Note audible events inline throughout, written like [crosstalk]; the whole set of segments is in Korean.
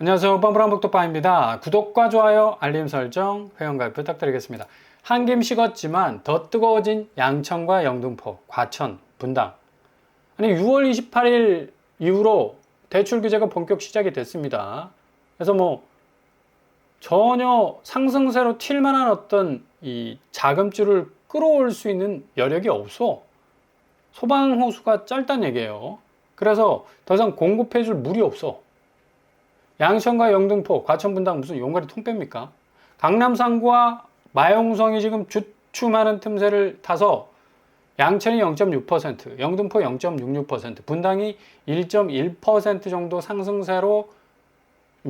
안녕하세요. 뻔뻔한복도빠입니다. 구독과 좋아요, 알림 설정, 회원가입 부탁드리겠습니다. 한김 식었지만 더 뜨거워진 양천과 영등포, 과천, 분당. 아니 6월 28일 이후로 대출 규제가 본격 시작이 됐습니다. 그래서 뭐 전혀 상승세로 튈 만한 어떤 이 자금줄을 끌어올 수 있는 여력이 없어. 소방 호수가 짧단 얘기예요. 그래서 더 이상 공급해줄 물이 없어. 양천과 영등포, 과천 분당 무슨 용가리 통빼입니까? 강남 상구와 마용성이 지금 주춤하는 틈새를 타서 양천이 0.6%, 영등포 0.66%, 분당이 1.1% 정도 상승세로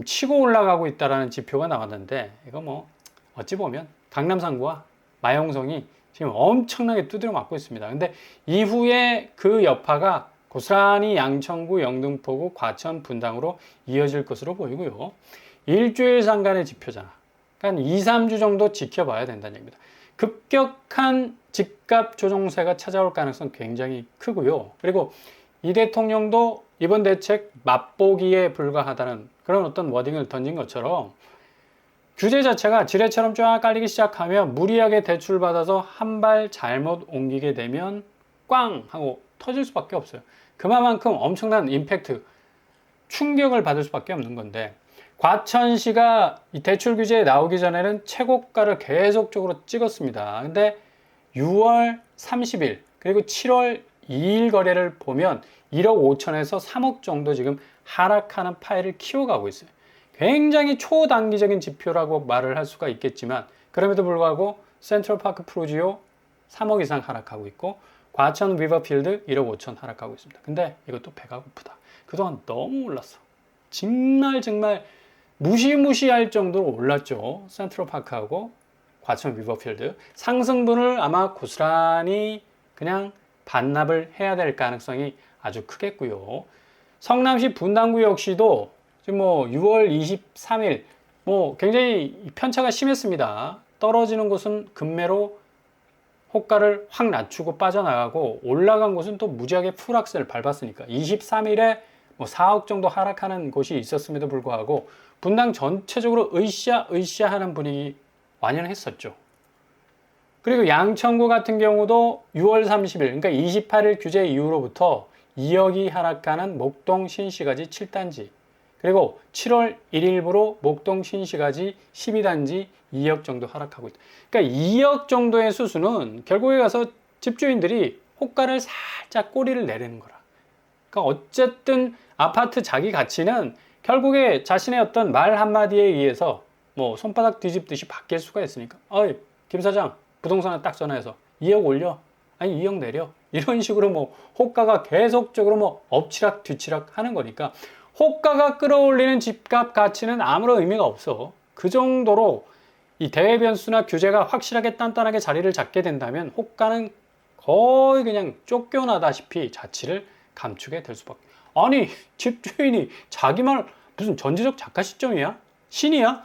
치고 올라가고 있다라는 지표가 나왔는데 이거 뭐 어찌 보면 강남 상구와 마용성이 지금 엄청나게 두드려 맞고 있습니다. 근데 이후에 그 여파가 고스란히 양천구, 영등포구, 과천, 분당으로 이어질 것으로 보이고요. 일주일 상간의 지표잖아. 그러니까 2, 3주 정도 지켜봐야 된다는 얘기입니다. 급격한 집값 조정세가 찾아올 가능성 굉장히 크고요. 그리고 이 대통령도 이번 대책 맛보기에 불과하다는 그런 어떤 워딩을 던진 것처럼 규제 자체가 지뢰처럼 쫙 깔리기 시작하면 무리하게 대출받아서 한 발 잘못 옮기게 되면 꽝 하고 터질 수밖에 없어요. 그만큼 엄청난 임팩트, 충격을 받을 수밖에 없는 건데 과천시가 이 대출 규제에 나오기 전에는 최고가를 계속적으로 찍었습니다. 근데 6월 30일 그리고 7월 2일 거래를 보면 1억 5천에서 3억 정도 지금 하락하는 파일을 키워가고 있어요. 굉장히 초단기적인 지표라고 말을 할 수가 있겠지만 그럼에도 불구하고 센트럴파크 프로지오 3억 이상 하락하고 있고 과천 리버필드 1억 5천 하락하고 있습니다. 근데 이것도 배가 고프다. 그동안 너무 올랐어. 정말 정말 무시무시할 정도로 올랐죠. 센트럴파크하고 과천 리버필드 상승분을 아마 고스란히 그냥 반납을 해야 될 가능성이 아주 크겠고요. 성남시 분당구 역시도 지금 뭐 6월 23일 뭐 굉장히 편차가 심했습니다. 떨어지는 곳은 금매로 호가를 확 낮추고 빠져나가고 올라간 곳은 또 무지하게 풀악셀을 밟았으니까 23일에 뭐 4억 정도 하락하는 곳이 있었음에도 불구하고 분당 전체적으로 으쌰 으쌰 하는 분위기 완연했었죠. 그리고 양천구 같은 경우도 6월 30일 그러니까 28일 규제 이후로부터 2억이 하락하는 목동 신시가지 7단지 그리고 7월 1일부로 목동 신시가지 12단지 2억 정도 하락하고 있다. 그러니까 2억 정도의 수수는 결국에 가서 집주인들이 호가를 살짝 꼬리를 내리는 거라. 그러니까 어쨌든 아파트 자기 가치는 결국에 자신의 어떤 말 한마디에 의해서 뭐 손바닥 뒤집듯이 바뀔 수가 있으니까. 어이, 김 사장, 부동산에 딱 전화해서 2억 올려. 아니, 2억 내려. 이런 식으로 뭐 호가가 계속적으로 뭐 엎치락 뒤치락 하는 거니까 호가가 끌어올리는 집값 가치는 아무런 의미가 없어. 그 정도로 이 대외 변수나 규제가 확실하게 단단하게 자리를 잡게 된다면 호가는 거의 그냥 쫓겨나다시피 자취를 감추게 될 수밖에. 아니 집주인이 자기 말 무슨 전지적 작가 시점이야? 신이야?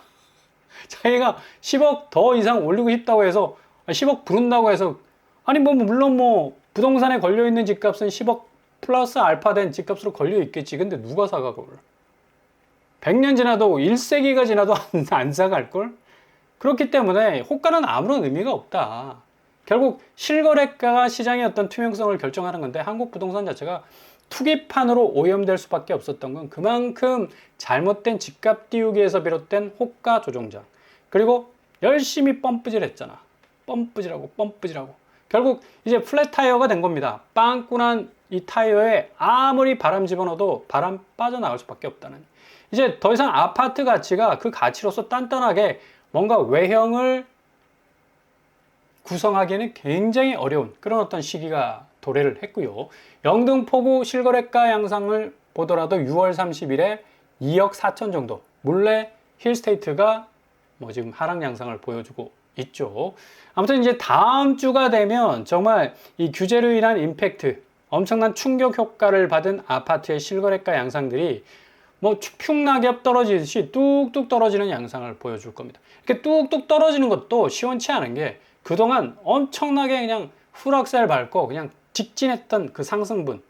자기가 10억 더 이상 올리고 싶다고 해서 10억 부른다고 해서 아니 뭐 물론 뭐 부동산에 걸려 있는 집값은 10억 플러스 알파 된 집값으로 걸려 있겠지. 근데 누가 사가 그걸? 100년 지나도 1세기가 지나도 안, 안 사갈 걸? 그렇기 때문에 호가는 아무런 의미가 없다. 결국 실거래가가 시장의 어떤 투명성을 결정하는 건데 한국 부동산 자체가 투기판으로 오염될 수밖에 없었던 건 그만큼 잘못된 집값 띄우기에서 비롯된 호가 조종장 그리고 열심히 펌프질 했잖아. 펌프질하고 펌프질하고 결국 이제 플랫 타이어가 된 겁니다. 빵꾸난 이 타이어에 아무리 바람 집어넣어도 바람 빠져나갈 수밖에 없다는. 이제 더 이상 아파트 가치가 그 가치로서 단단하게 뭔가 외형을 구성하기에는 굉장히 어려운 그런 어떤 시기가 도래를 했고요. 영등포구 실거래가 양상을 보더라도 6월 30일에 2억 4천 정도. 물레 힐스테이트가 뭐 지금 하락 양상을 보여주고 있죠. 아무튼 이제 다음 주가 되면 정말 이 규제로 인한 임팩트, 엄청난 충격 효과를 받은 아파트의 실거래가 양상들이 뭐 추풍낙엽 떨어지듯이 뚝뚝 떨어지는 양상을 보여줄 겁니다. 이렇게 뚝뚝 떨어지는 것도 시원치 않은 게 그동안 엄청나게 그냥 후락살 밟고 그냥 직진했던 그 상승분,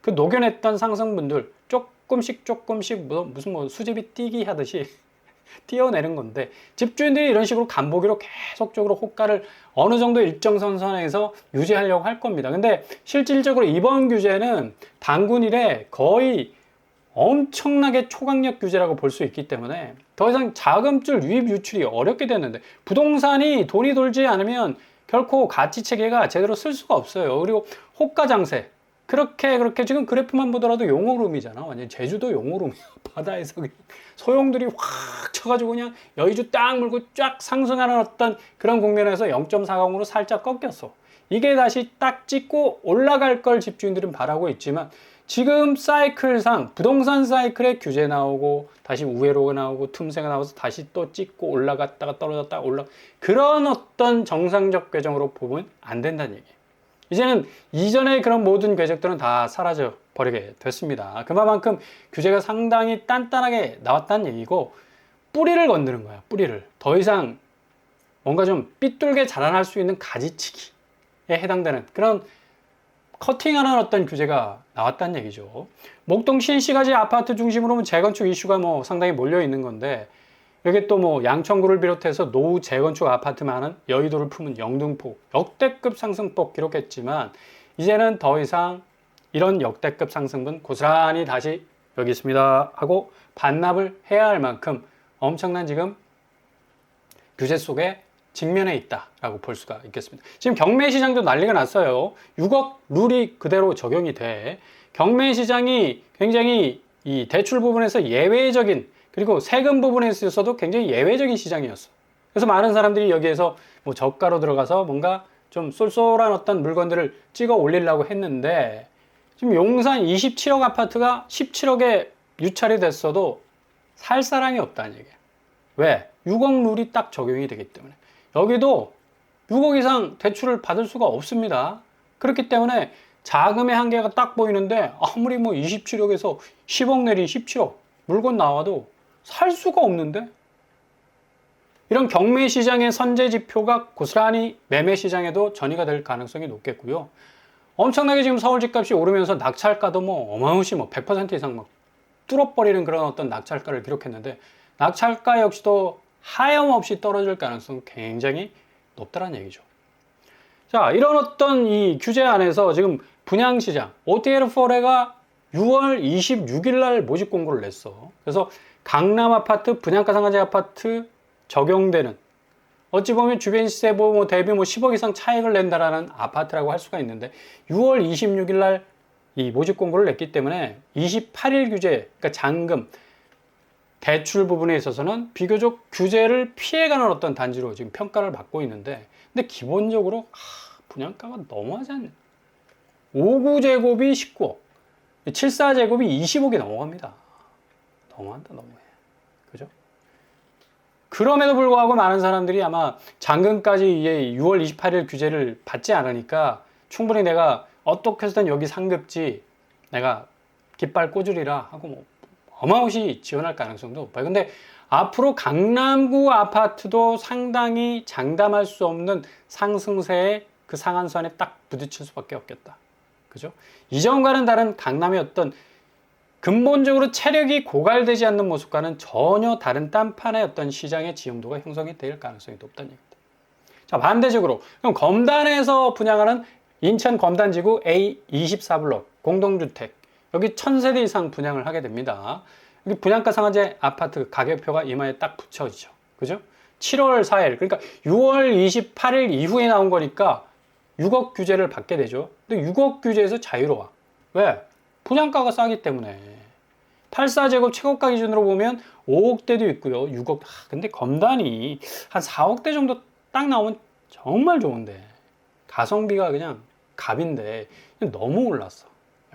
그 녹여냈던 상승분들 조금씩 조금씩 뭐- 무슨 뭐 수제비 뛰기 하듯이 띄어내는 건데 집주인들이 이런 식으로 간보기로 계속적으로 호가를 어느 정도 일정 선선에서 유지하려고 할 겁니다. 근데 실질적으로 이번 규제는 단군 일에 거의 엄청나게 초강력 규제라고 볼 수 있기 때문에 더 이상 자금줄 유입 유출이 어렵게 됐는데 부동산이 돈이 돌지 않으면 결코 가치 체계가 제대로 쓸 수가 없어요. 그리고 호가 장세 그렇게 그렇게 지금 그래프만 보더라도 용오름이잖아. 완전 제주도 용오름이야. [laughs] 바다에서 그냥 소용들이 확 쳐가지고 그냥 여의주 딱 물고 쫙 상승하는 어떤 그런 국면에서 0.40으로 살짝 꺾였어. 이게 다시 딱 찍고 올라갈 걸 집주인들은 바라고 있지만 지금 사이클상 부동산 사이클에 규제 나오고 다시 우회로가 나오고 틈새가 나와서 다시 또 찍고 올라갔다가 떨어졌다가 올라 그런 어떤 정상적 궤정으로 보면 안 된다는 얘기예요. 이제는 이전의 그런 모든 궤적들은 다 사라져 버리게 됐습니다. 그만큼 규제가 상당히 단단하게 나왔다는 얘기고 뿌리를 건드는 거야. 뿌리를 더 이상 뭔가 좀 삐뚤게 자라날 수 있는 가지치기에 해당되는 그런 커팅하는 어떤 규제가 나왔다는 얘기죠. 목동 신시가지 아파트 중심으로 재건축 이슈가 뭐 상당히 몰려 있는 건데 여기 또 뭐 양천구를 비롯해서 노후 재건축 아파트 많은 여의도를 품은 영등포 역대급 상승폭 기록했지만 이제는 더 이상 이런 역대급 상승분 고스란히 다시 여기 있습니다 하고 반납을 해야 할 만큼 엄청난 지금 규제 속에 직면해 있다라고 볼 수가 있겠습니다. 지금 경매 시장도 난리가 났어요. 6억 룰이 그대로 적용이 돼. 경매 시장이 굉장히 이 대출 부분에서 예외적인 그리고 세금 부분에 있어서도 굉장히 예외적인 시장이었어. 그래서 많은 사람들이 여기에서 뭐 저가로 들어가서 뭔가 좀 쏠쏠한 어떤 물건들을 찍어 올리려고 했는데 지금 용산 27억 아파트가 17억에 유찰이 됐어도 살 사람이 없다는 얘기예요. 왜? 6억 룰이 딱 적용이 되기 때문에. 여기도 6억 이상 대출을 받을 수가 없습니다. 그렇기 때문에 자금의 한계가 딱 보이는데 아무리 뭐 27억에서 10억 내리 17억 물건 나와도 살 수가 없는데 이런 경매 시장의 선제 지표가 고스란히 매매 시장에도 전이가 될 가능성이 높겠고요. 엄청나게 지금 서울 집값이 오르면서 낙찰가도 뭐 어마무시 뭐 100% 이상 막 뚫어버리는 그런 어떤 낙찰가를 기록했는데 낙찰가 역시도 하염없이 떨어질 가능성이 굉장히 높다는 얘기죠. 자, 이런 어떤 이 규제 안에서 지금 분양시장, OTL4래가 6월 26일 날 모집 공고를 냈어. 그래서 강남 아파트, 분양가 상한제 아파트 적용되는 어찌 보면 주변 시세 뭐 대비 뭐 10억 이상 차익을 낸다라는 아파트라고 할 수가 있는데 6월 26일 날 이 모집 공고를 냈기 때문에 28일 규제, 그러니까 잔금, 대출 부분에 있어서는 비교적 규제를 피해가는 어떤 단지로 지금 평가를 받고 있는데 근데 기본적으로 아, 분양가가 너무하지 않냐. 5구제곱이 19억 74제곱이 20억이 넘어갑니다 너무한다 너무해 그죠? 그럼에도 불구하고 많은 사람들이 아마 잔금까지 6월 28일 규제를 받지 않으니까 충분히 내가 어떻게 해서든 여기 상급지 내가 깃발 꽂으리라 하고 뭐 어마어마시 지원할 가능성도 높아요. 근데 앞으로 강남구 아파트도 상당히 장담할 수 없는 상승세에 그 상한선에 딱 부딪힐 수밖에 없겠다. 그죠? 이전과는 다른 강남의 어떤 근본적으로 체력이 고갈되지 않는 모습과는 전혀 다른 딴판의 어떤 시장의 지형도가 형성이 될 가능성이 높다는 얘기입니다. 자, 반대적으로, 그럼 검단에서 분양하는 인천 검단지구 A24블록 공동주택, 여기 1000세대 이상 분양을 하게 됩니다. 여기 분양가 상한제 아파트 가격표가 이마에 딱 붙여지죠. 그죠? 7월 4일, 그러니까 6월 28일 이후에 나온 거니까 6억 규제를 받게 되죠. 근데 6억 규제에서 자유로워. 왜? 분양가가 싸기 때문에. 84제곱 최고가 기준으로 보면 5억대도 있고요. 6억. 아, 근데 검단이 한 4억대 정도 딱 나오면 정말 좋은데. 가성비가 그냥 갑인데 너무 올랐어.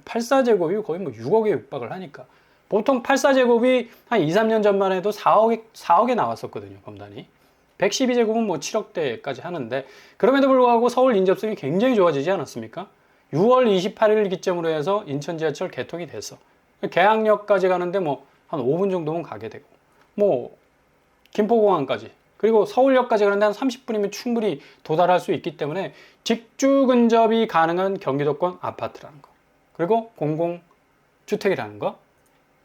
84제곱이 거의 뭐 6억에 육박을 하니까. 보통 84제곱이 한 2, 3년 전만 해도 4억에, 4억에 나왔었거든요, 검단이. 112제곱은 뭐 7억대까지 하는데, 그럼에도 불구하고 서울 인접성이 굉장히 좋아지지 않았습니까? 6월 28일 기점으로 해서 인천 지하철 개통이 됐어. 계양역까지 가는데 뭐 한 5분 정도면 가게 되고, 뭐, 김포공항까지, 그리고 서울역까지 가는데 한 30분이면 충분히 도달할 수 있기 때문에 직주 근접이 가능한 경기도권 아파트라는 거. 그리고 공공주택이라는 거.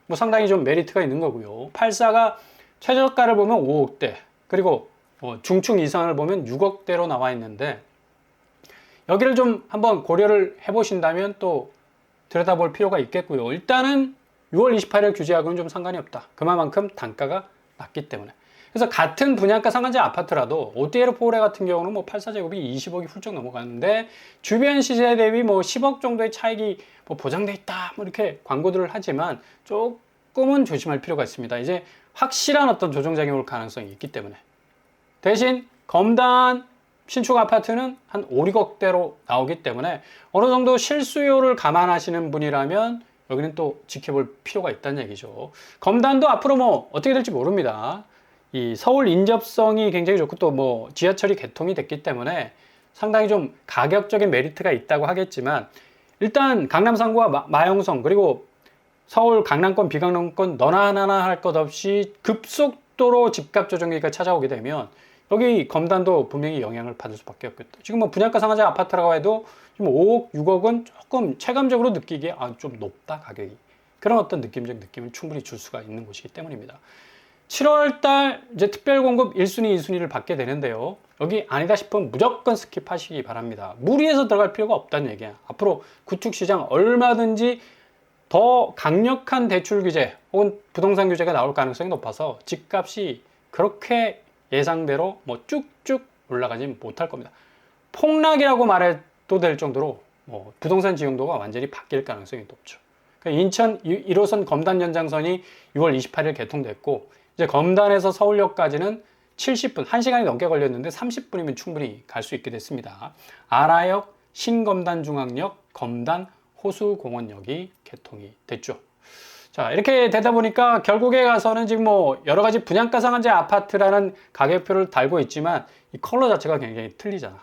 뭐 상당히 좀 메리트가 있는 거고요. 84가 최저가를 보면 5억대, 그리고 어, 중충 이상을 보면 6억대로 나와 있는데 여기를 좀 한번 고려를 해보신다면 또 들여다볼 필요가 있겠고요. 일단은 6월 28일 규제하고는 좀 상관이 없다. 그만큼 단가가 낮기 때문에. 그래서 같은 분양가 상한제 아파트라도 오티에르 포레 같은 경우는 뭐 84제곱이 20억이 훌쩍 넘어가는데 주변 시세 대비 뭐 10억 정도의 차익이 뭐 보장돼 있다. 뭐 이렇게 광고들을 하지만 조금은 조심할 필요가 있습니다. 이제 확실한 어떤 조정작용이 올 가능성이 있기 때문에. 대신 검단 신축 아파트는 한 5, 6억대로 나오기 때문에 어느 정도 실수요를 감안하시는 분이라면 여기는 또 지켜볼 필요가 있다는 얘기죠. 검단도 앞으로 뭐 어떻게 될지 모릅니다. 이 서울 인접성이 굉장히 좋고 또 뭐 지하철이 개통이 됐기 때문에 상당히 좀 가격적인 메리트가 있다고 하겠지만 일단 강남상구와 마, 영성 그리고 서울 강남권 비강남권 너나 하나 할 것 없이 급속도로 집값 조정기가 찾아오게 되면 여기 검단도 분명히 영향을 받을 수밖에 없겠다. 지금 뭐 분양가 상하자 아파트라고 해도 지금 5억, 6억은 조금 체감적으로 느끼기에 아, 좀 높다 가격이. 그런 어떤 느낌적 느낌을 충분히 줄 수가 있는 곳이기 때문입니다. 7월 달 이제 특별 공급 1순위, 2순위를 받게 되는데요. 여기 아니다 싶으면 무조건 스킵하시기 바랍니다. 무리해서 들어갈 필요가 없다는 얘기야. 앞으로 구축 시장 얼마든지 더 강력한 대출 규제 혹은 부동산 규제가 나올 가능성이 높아서 집값이 그렇게 예상대로 뭐 쭉쭉 올라가지 못할 겁니다. 폭락이라고 말해도 될 정도로 뭐 부동산 지형도가 완전히 바뀔 가능성이 높죠. 그러니까 인천 1호선 검단 연장선이 6월 28일 개통됐고 이제 검단에서 서울역까지는 70분, 1시간이 넘게 걸렸는데 30분이면 충분히 갈 수 있게 됐습니다. 아라역, 신검단 중앙역, 검단 호수공원역이 개통이 됐죠. 자, 이렇게 되다 보니까 결국에 가서는 지금 뭐 여러 가지 분양가 상한제 아파트라는 가격표를 달고 있지만 이 컬러 자체가 굉장히 틀리잖아.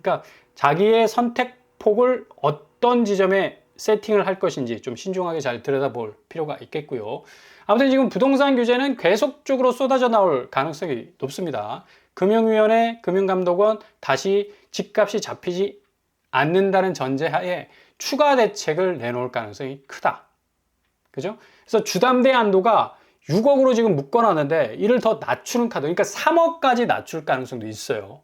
그러니까 자기의 선택 폭을 어떤 지점에 세팅을 할 것인지 좀 신중하게 잘 들여다볼 필요가 있겠고요. 아무튼 지금 부동산 규제는 계속적으로 쏟아져 나올 가능성이 높습니다. 금융위원회, 금융감독원 다시 집값이 잡히지 않는다는 전제하에 추가 대책을 내놓을 가능성이 크다. 그죠? 그래서 주담대 한도가 6억으로 지금 묶어놨는데 이를 더 낮추는 카드, 그러니까 3억까지 낮출 가능성도 있어요.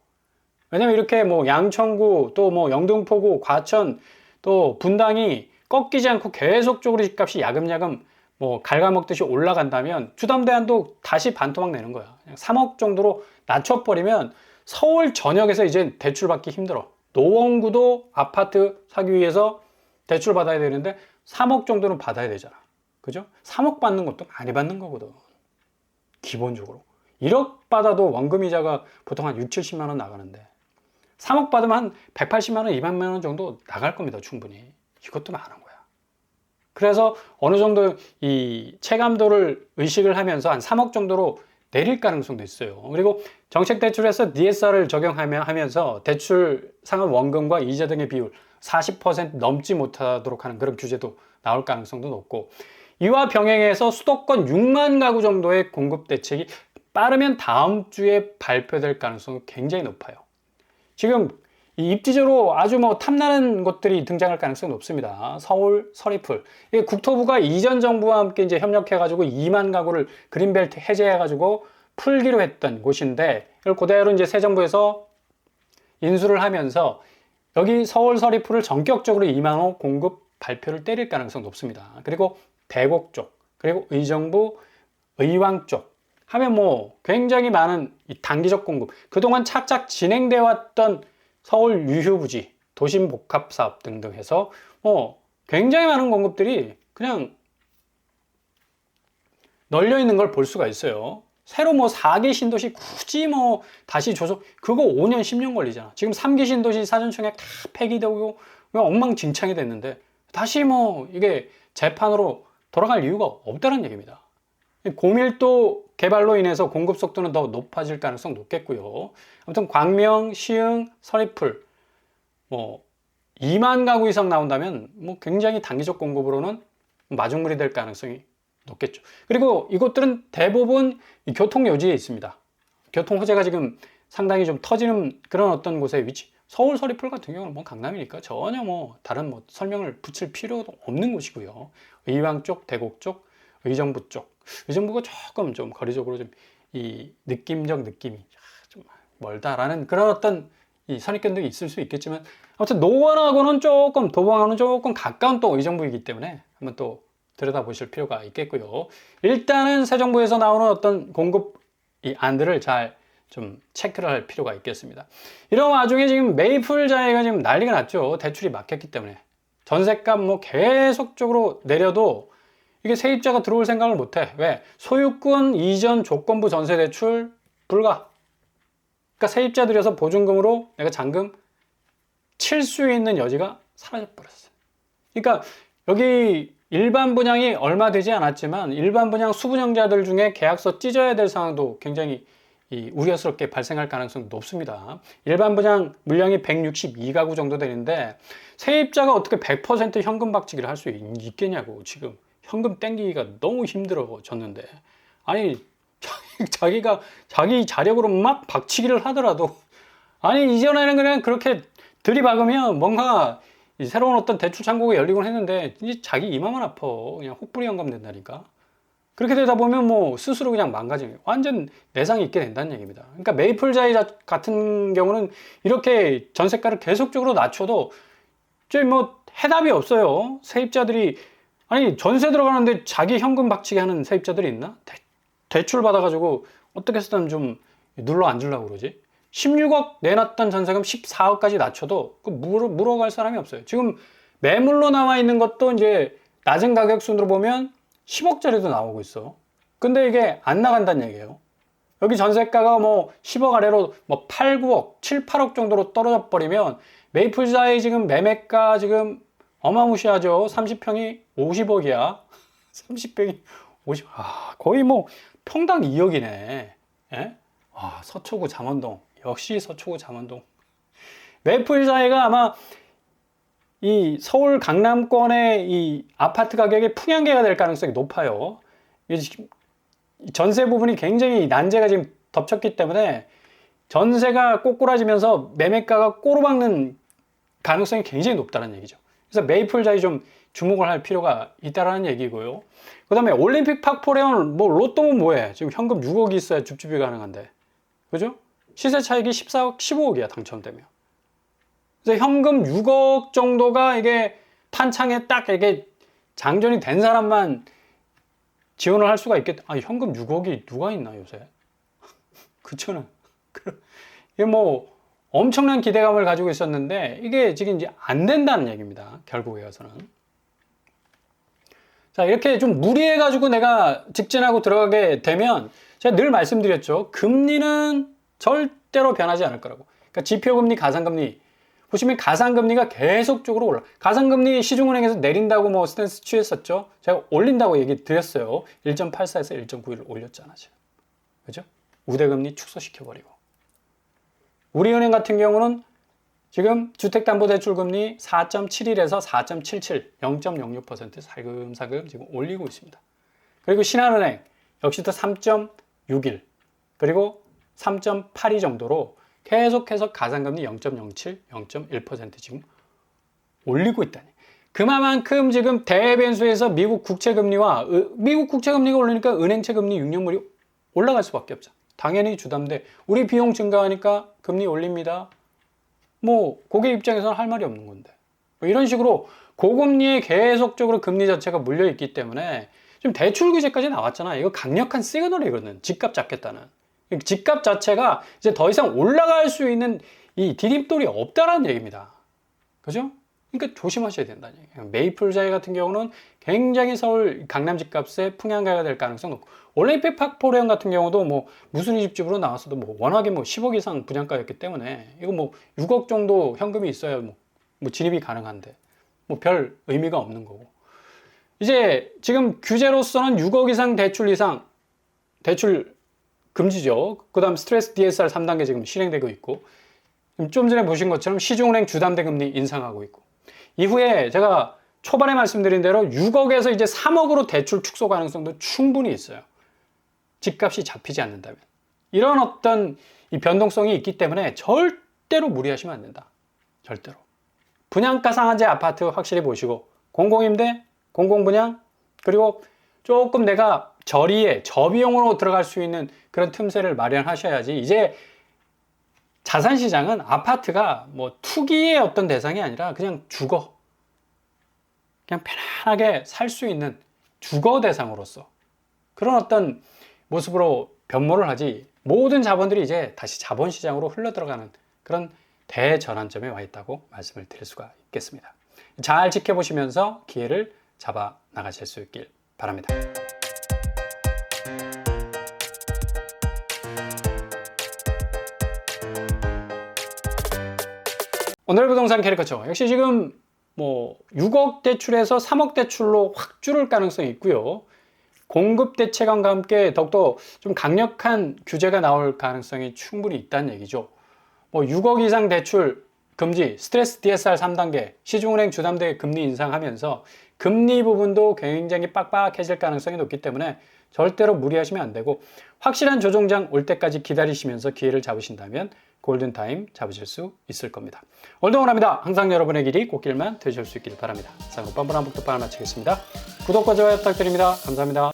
왜냐면 이렇게 뭐 양천구, 또 뭐 영등포구, 과천, 또 분당이 꺾이지 않고 계속적으로 집값이 야금야금 뭐 갉아먹듯이 올라간다면 주담대한도 다시 반토막 내는 거야. 그냥 3억 정도로 낮춰버리면 서울 전역에서 이제 대출받기 힘들어. 노원구도 아파트 사기 위해서 대출 받아야 되는데 3억 정도는 받아야 되잖아. 그죠? 3억 받는 것도 많이 받는 거거든. 기본적으로. 1억 받아도 원금 이자가 보통 한 6, 70만 원 나가는데 3억 받으면 한 180만 원, 200만 원 정도 나갈 겁니다. 충분히. 이것도 많은 거야. 그래서 어느 정도 이 체감도를 의식을 하면서 한 3억 정도로 내릴 가능성도 있어요. 그리고 정책 대출에서 DSR을 적용하면서 대출 상환 원금과 이자 등의 비율 40% 넘지 못하도록 하는 그런 규제도 나올 가능성도 높고 이와 병행해서 수도권 6만 가구 정도의 공급 대책이 빠르면 다음 주에 발표될 가능성이 굉장히 높아요. 지금 이 입지적으로 아주 뭐 탐나는 것들이 등장할 가능성이 높습니다. 서울, 서리풀. 국토부가 이전 정부와 함께 이제 협력해가지고 2만 가구를 그린벨트 해제해가지고 풀기로 했던 곳인데 이걸 그대로 이제 새 정부에서 인수를 하면서 여기 서울 서리풀을 전격적으로 2만 호 공급 발표를 때릴 가능성이 높습니다. 그리고 대곡 쪽, 그리고 의정부, 의왕 쪽 하면 뭐 굉장히 많은 단기적 공급, 그동안 착착 진행되어 왔던 서울 유휴부지, 도심 복합 사업 등등 해서 뭐 굉장히 많은 공급들이 그냥 널려 있는 걸 볼 수가 있어요. 새로 뭐 4기 신도시 굳이 뭐 다시 조속 그거 5년 10년 걸리잖아. 지금 3기 신도시 사전청약 다 폐기되고 엉망진창이 됐는데 다시 뭐 이게 재판으로 돌아갈 이유가 없다는 얘기입니다. 고밀도 개발로 인해서 공급 속도는 더 높아질 가능성 높겠고요. 아무튼 광명, 시흥, 서리풀 뭐 2만 가구 이상 나온다면 뭐 굉장히 단기적 공급으로는 마중물이 될 가능성이 높겠죠. 그리고 이것들은 대부분 교통 요지에 있습니다. 교통 호재가 지금 상당히 좀 터지는 그런 어떤 곳에 위치. 서울 서리풀 같은 경우는 뭐 강남이니까 전혀 뭐 다른 뭐 설명을 붙일 필요도 없는 곳이고요. 의왕 쪽, 대곡 쪽, 의정부 쪽. 의정부가 조금 좀 거리적으로 좀 이 느낌적 느낌이 좀 멀다라는 그런 어떤 이 선입견도 있을 수 있겠지만 아무튼 노원하고는 조금 도봉하고는 조금 가까운 또 의정부이기 때문에 한번 또 들여다보실 필요가 있겠고요. 일단은 새 정부에서 나오는 어떤 공급 이 안들을 잘 좀 체크를 할 필요가 있겠습니다. 이런 와중에 지금 메이플 자회가 지금 난리가 났죠. 대출이 막혔기 때문에 전세값 뭐 계속적으로 내려도 이게 세입자가 들어올 생각을 못 해. 왜? 소유권 이전 조건부 전세 대출 불가. 그러니까 세입자 들여서 보증금으로 내가 잔금 칠 수 있는 여지가 사라져 버렸어요. 그러니까 여기 일반 분양이 얼마 되지 않았지만 일반 분양 수분양자들 중에 계약서 찢어야 될 상황도 굉장히 이 우려스럽게 발생할 가능성이 높습니다. 일반 분양 물량이 162가구 정도 되는데 세입자가 어떻게 100% 현금 박치기를 할 수 있겠냐고 지금 현금 땡기기가 너무 힘들어졌는데. 아니 자기가 자기 자력으로 막 박치기를 하더라도 아니 이전에는 그냥 그렇게 들이박으면 뭔가 이 새로운 어떤 대출 창구가 열리곤 했는데 이제 자기 이마만 아파. 그냥 혹부리 영감 된다니까 그렇게 되다 보면 뭐 스스로 그냥 망가지는 완전 내상이 있게 된다는 얘기입니다. 그러니까 메이플 자이 같은 경우는 이렇게 전세가를 계속적으로 낮춰도 저뭐 해답이 없어요. 세입자들이 아니 전세 들어가는데 자기 현금 박치기 하는 세입자들이 있나? 대, 출 받아가지고 어떻게 해서든 좀 눌러 앉으려고 그러지? 16억 내놨던 전세금 14억까지 낮춰도 그 물어, 물어갈 사람이 없어요. 지금 매물로 나와 있는 것도 이제 낮은 가격 순으로 보면 10억짜리도 나오고 있어. 근데 이게 안 나간다는 얘기예요. 여기 전세가가 뭐 10억 아래로 뭐 8, 9억, 7, 8억 정도로 떨어져 버리면 메이플자의 지금 매매가 지금 어마무시하죠. 30평이 50억이야. 30평이 50, 아, 거의 뭐 평당 2억이네. 예? 아, 서초구 잠원동. 역시 서초구 잠원동. 메이플 사이가 아마 이 서울 강남권의 이 아파트 가격이 풍향계가 될 가능성이 높아요. 전세 부분이 굉장히 난제가 지금 덮쳤기 때문에 전세가 꼬꾸라지면서 매매가가 꼬로박는 가능성이 굉장히 높다는 얘기죠. 그래서 메이플 자이 좀 주목을 할 필요가 있다라는 얘기고요. 그 다음에 올림픽 파포레온 뭐 로또면 뭐해? 지금 현금 6억이 있어야 줍줍이 가능한데. 그죠? 시세 차익이 14억, 15억이야, 당첨되면. 그래서 현금 6억 정도가 이게 탄창에 딱 이게 장전이 된 사람만 지원을 할 수가 있겠다. 아, 현금 6억이 누가 있나, 요새? [laughs] 그쵸 [laughs] 이게 뭐 엄청난 기대감을 가지고 있었는데 이게 지금 이제 안 된다는 얘기입니다. 결국에 와서는. 자, 이렇게 좀 무리해가지고 내가 직진하고 들어가게 되면 제가 늘 말씀드렸죠. 금리는 절대로 변하지 않을 거라고. 그러니까 지표금리, 가상금리. 보시면 가상금리가 계속적으로 올라. 가상금리 시중은행에서 내린다고 뭐 스탠스 취했었죠. 제가 올린다고 얘기 드렸어요. 1.84에서 1.91을 올렸잖아, 지금. 그죠? 우대금리 축소시켜버리고. 우리은행 같은 경우는 지금 주택담보대출금리 4.71에서 4.77, 0.06% 살금살금 지금 올리고 있습니다. 그리고 신한은행 역시도 3.61, 그리고 3.82 정도로 계속해서 가상금리 0.07, 0.1% 지금 올리고 있다니. 그만큼 지금 대변수에서 미국 국채금리와 미국 국채금리가 올리니까 은행채 금리 6년물이 올라갈 수밖에 없죠. 당연히 주담대. 우리 비용 증가하니까 금리 올립니다. 뭐 고객 입장에서는 할 말이 없는 건데. 뭐 이런 식으로 고금리에 계속적으로 금리 자체가 물려 있기 때문에 지금 대출 규제까지 나왔잖아. 이거 강력한 시그널이거든. 집값 잡겠다는. 집값 자체가 이제 더 이상 올라갈 수 있는 이 디딤돌이 없다라는 얘기입니다. 그죠? 그러니까 조심하셔야 된다는 얘기예요. 메이플 자이 같은 경우는 굉장히 서울 강남 집값에 풍향가가 될 가능성 높고 올림픽 파포레온 같은 경우도 뭐 무슨 집집으로 나왔어도 뭐 워낙에 뭐 10억 이상 분양가였기 때문에 이거 뭐 6억 정도 현금이 있어야 뭐, 뭐 진입이 가능한데 뭐 별 의미가 없는 거고 이제 지금 규제로서는 6억 이상 대출 이상 대출 금지죠. 그 다음 스트레스 DSR 3단계 지금 실행되고 있고 좀 전에 보신 것처럼 시중은행 주담대 금리 인상하고 있고 이후에 제가 초반에 말씀드린 대로 6억에서 이제 3억으로 대출 축소 가능성도 충분히 있어요. 집값이 잡히지 않는다면. 이런 어떤 이 변동성이 있기 때문에 절대로 무리하시면 안 된다. 절대로. 분양가 상한제 아파트 확실히 보시고 공공임대, 공공분양, 그리고 조금 내가 저리에 저비용으로 들어갈 수 있는 그런 틈새를 마련하셔야지 이제 자산 시장은 아파트가 뭐 투기의 어떤 대상이 아니라 그냥 주거 그냥 편안하게 살 수 있는 주거 대상으로서 그런 어떤 모습으로 변모를 하지 모든 자본들이 이제 다시 자본 시장으로 흘러 들어가는 그런 대전환점에 와 있다고 말씀을 드릴 수가 있겠습니다. 잘 지켜보시면서 기회를 잡아 나가실 수 있길 바랍니다. 오늘 부동산 캐리커처 역시 지금 뭐 6억 대출에서 3억 대출로 확 줄을 가능성이 있고요. 공급 대책안과 함께 더욱더 좀 강력한 규제가 나올 가능성이 충분히 있다는 얘기죠. 뭐 6억 이상 대출 금지, 스트레스 DSR 3단계, 시중은행 주담대 금리 인상하면서 금리 부분도 굉장히 빡빡해질 가능성이 높기 때문에 절대로 무리하시면 안 되고 확실한 조정장 올 때까지 기다리시면서 기회를 잡으신다면 골든타임 잡으실 수 있을 겁니다. 오늘도 원합니다. 항상 여러분의 길이 꽃길만 되실 수 있기를 바랍니다. 자, 그럼 뻔뻔한 복덕방을 마치겠습니다. 구독과 좋아요 부탁드립니다. 감사합니다.